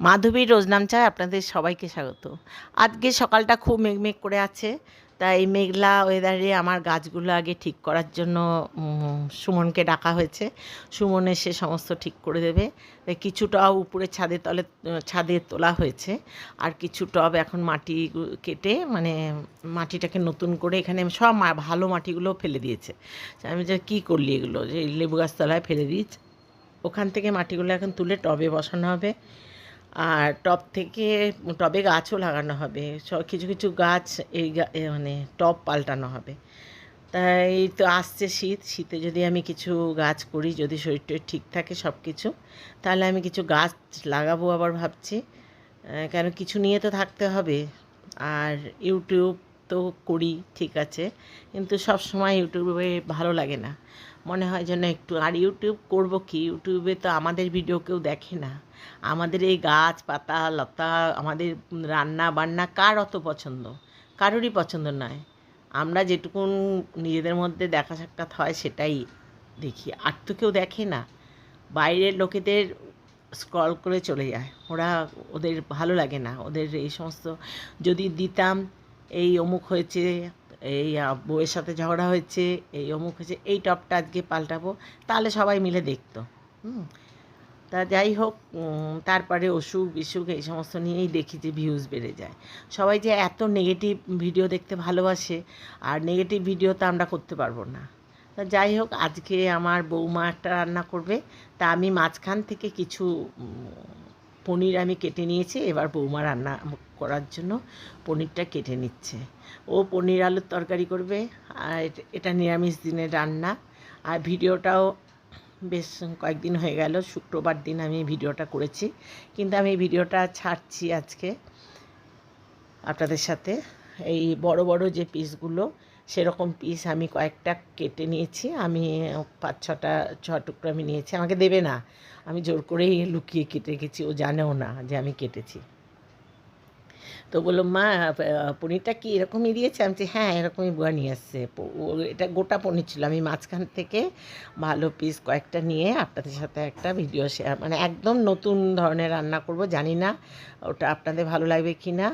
মাধবীর রোজনাম চায় আপনাদের সবাইকে স্বাগত। আজকে সকালটা খুব মেঘমেঘ করে আছে, তাই মেঘলা ওয়েদারে আমার গাছগুলো আগে ঠিক করার জন্য সুমনকে ডাকা হয়েছে। সুমন এসে সমস্ত ঠিক করে দেবে। কিছু টব উপরে ছাদের তলে, ছাদে তোলা হয়েছে, আর কিছু টব এখন মাটি কেটে মানে মাটিটাকে নতুন করে এখানে সব ভালো মাটিগুলো ফেলে দিয়েছে। আমি যে কী করলি এগুলো? যে লেবু গাছ তলায় ফেলে দিয়েছে। ওখান থেকে মাটিগুলো এখন তুলে টবে বসানো হবে। আর টব থেকে টবে গাছও লাগানো হবে। কিছু কিছু গাছ এই মানে টব পাল্টানো হবে। তাই তো আসছে শীত। শীতে যদি আমি কিছু গাছ করি, যদি শরীরটা ঠিক থাকে সব কিছু তাহলে আমি কিছু গাছ লাগাবো আবার ভাবছি। কেন কিছু নিয়ে তো থাকতে হবে। আর ইউটিউব তো করি, ঠিক আছে। কিন্তু সব সময় ইউটিউবে ভালো লাগে না। মনে হয় যেন একটু, আর ইউটিউব করব কি? ইউটিউবে তো আমাদের ভিডিও কেউ দেখে না। আমাদের এই গাছ, পাতা, লতা, আমাদের রান্না বান্না কার অত পছন্দ? কারোরই পছন্দ নয়। আমরা যেটুকুন নিজেদের মধ্যে দেখা সাক্ষাৎ হয় সেটাই দেখি। আর তো কেউ দেখে না। বাইরের লোকেদের স্ক্রল করে চলে যায়। ওরা, ওদের ভালো লাগে না। ওদের এই সমস্ত যদি দিতাম এই অমুক হয়েছে, এই বউয়ের সাথে ঝগড়া হয়েছে, এই অমুক হয়েছে, এই টপটা আজকে পাল্টাবো। তাহলে সবাই মিলে দেখতো তা যাই হোক তারপরে অসুখ বিসুখ এই সমস্ত নিয়েই দেখি যে ভিউজ বেড়ে যায়। সবাই যে এত নেগেটিভ ভিডিও দেখতে ভালোবাসে, আর নেগেটিভ ভিডিও তো আমরা করতে পারব না। তা যাই হোক, আজকে আমার বৌমা একটা রান্না করবে, তা আমি মাঝখান থেকে কিছু পনির আমি কেটে নিয়েছি, এবার বৌমা রান্না করার জন্য পনিরটা কেটে নিচ্ছে। ও পনির আলুর তরকারি করবে, আর এটা- নিরামিষ দিনের রান্না। আর ভিডিওটাও বেশ কয়েকদিন হয়ে গেল, শুক্রবার দিন আমি ভিডিওটা করেছি। কিন্তু আমি ভিডিওটা ছাড়ছি আজকে আপনাদের সাথে। এই বড় বড় যে পিসগুলো সেরকম পিস আমি কয়েকটা কেটে নিয়েছি। আমি পাঁচ ছটা ছ টুকরো আমি নিয়েছি। আমাকে দেবে না। আমি জোর করেই লুকিয়ে কেটে গেছি ও জানেও না যে আমি কেটেছি। তো বলল, মা পনিরটা কি এরকমই দিয়েছে? আমি হ্যাঁ এরকমই বুয়া নিয়ে আসছে এটা গোটা পনির ছিল। আমি মাঝখান থেকে ভালো পিস কয়েকটা নিয়ে আপনাদের সাথে একটা ভিডিও শেয়ার মানে একদম নতুন ধরনের রান্না করব। জানি না ওটা আপনাদের ভালো লাগবে কি না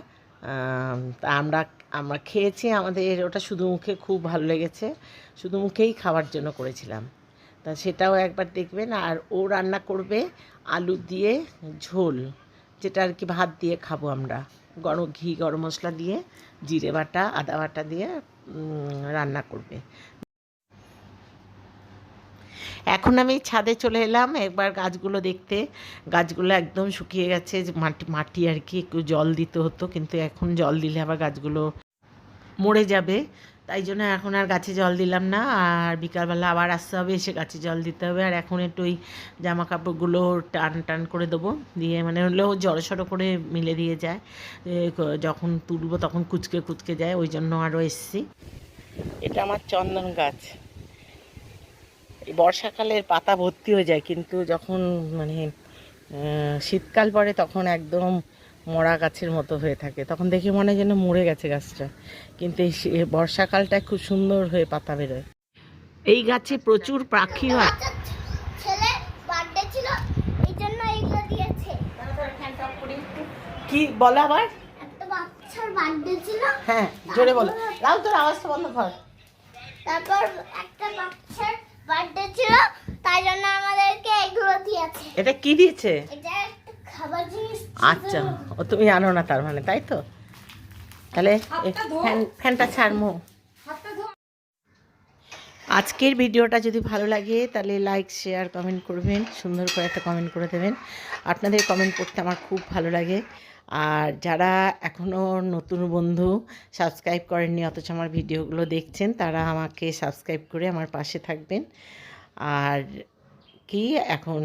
তা আমরা আমরা খেয়েছি, আমাদের ওটা শুধু মুখে খুব ভালো লেগেছে। শুধু মুখেই খাওয়ার জন্য করেছিলাম। তা সেটাও একবার দেখবেন। আর ও রান্না করবে আলু দিয়ে ঝোল, যেটা আর কি ভাত দিয়ে খাব আমরা। গরম ঘি, গরম মশলা দিয়ে, জিরে বাটা, আদা বাটা দিয়ে রান্না করবে। এখন আমি ছাদে চলে এলাম। একবার গাছগুলো দেখতে। গাছগুলো একদম শুকিয়ে গেছে। মাটি মাটি আর কি একটু জল দিতে হতো, কিন্তু এখন জল দিলে আবার গাছগুলো মরে যাবে। তাই জন্য এখন আর গাছে জল দিলাম না। আর বিকালবেলা আবার আসতে হবে, এসে গাছে জল দিতে হবে। আর এখন একটু ওই জামা কাপড়গুলো টান টান করে দেবো। দিয়ে মানে হলেও জড়ো সড়ো করে মিলে দিয়ে যায়। যখন তুলবো তখন কুচকে কুচকে যায়, ওই জন্য আরও এসছি। এটা আমার চন্দন গাছ। বর্ষাকালের পাতা ভর্তি হয়ে যায়, কিন্তু যখন মানে শীতকাল পড়ে তখন একদম মরা গাছের মতো হয়ে থাকে। তখন দেখে মনে হয় যেন মরে গেছে গাছটা। কিন্তু এই বর্ষাকালটায় খুব সুন্দর হয়ে পাতা বেরোয়। এই গাছে প্রচুর পাখি হয়। ছেলে বার্থডে ছিল এই জন্য এইগুলো দিয়েছে। কি বলো আবার? হ্যাঁ জোরে বলো। লাউ তোর আওয়াজটা বন্ধ কর। তারপর একটা বাচ্চার বার্থডে ছিল তাই জন্য আমাদেরকে এগুলো দিয়েছে। এটা কি দিয়েছে এটা একটা খাবার জিনিস ছিল। আচ্ছা ও তুমি আনো না তার মানে তাই তো? তাহলে ফ্যান ফ্যানটা ছাড়মো আজকের ভিডিওটা যদি ভালো লাগে তাহলে লাইক শেয়ার কমেন্ট করবেন সুন্দর করে একটা কমেন্ট করে দেবেন। আপনাদের কমেন্ট করতে আমার খুব ভালো লাগে। আর যারা এখনও নতুন বন্ধু সাবস্ক্রাইব করেননি অথচ আমার ভিডিওগুলো দেখছেন তারা আমাকে সাবস্ক্রাইব করে আমার পাশে থাকবেন। আর কি এখন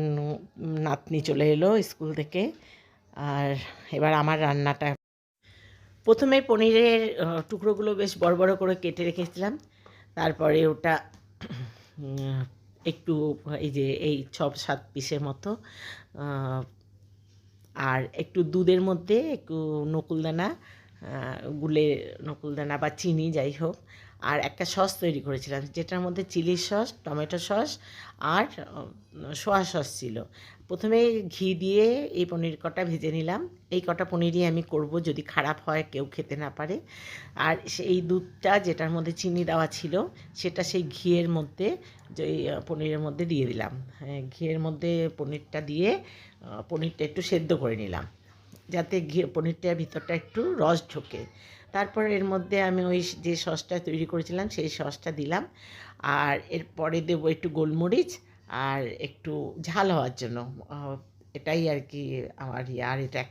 নাতনি চলে এলো স্কুল থেকে। আর এবার আমার রান্নাটা। প্রথমে পনিরের টুকরোগুলো বেশ বড় বড় করে কেটে রেখেছিলাম। তারপরে ওটা, একটু এই যে, এই ছ সাত পিসের মতো আর একটু দুধের মধ্যে একটু নকুলদানা গুলে নকুলদানা বা চিনি যাই হোক, আর একটা সস তৈরি করেছিলাম, যেটার মধ্যে চিলি সস, টমেটো সস আর সোয়া সস ছিল। প্রথমে ঘি দিয়ে এই পনির কটা ভেজে নিলাম। এই কটা পনিরই আমি করব যদি খারাপ হয় কেউ খেতে না পারে। আর সেই দুধটা যেটার মধ্যে চিনি দেওয়া ছিল সেটা সেই ঘিয়ের মধ্যে যে পনিরের মধ্যে দিয়ে দিলাম। হ্যাঁ, ঘিয়ের মধ্যে পনিরটা দিয়ে পনিরটা একটু সেদ্ধ করে নিলাম। যাতে ঘি পনিরটার ভিতরটা একটু রস ঢোকে। তারপর এর মধ্যে আমি ওই যে সসটা তৈরি করেছিলাম সেই সসটা দিলাম। আর এরপরে দেবো একটু গোলমরিচ আর একটু ঝাল হওয়ার জন্য এটাই আর কি আমার ইয়ে আর এটা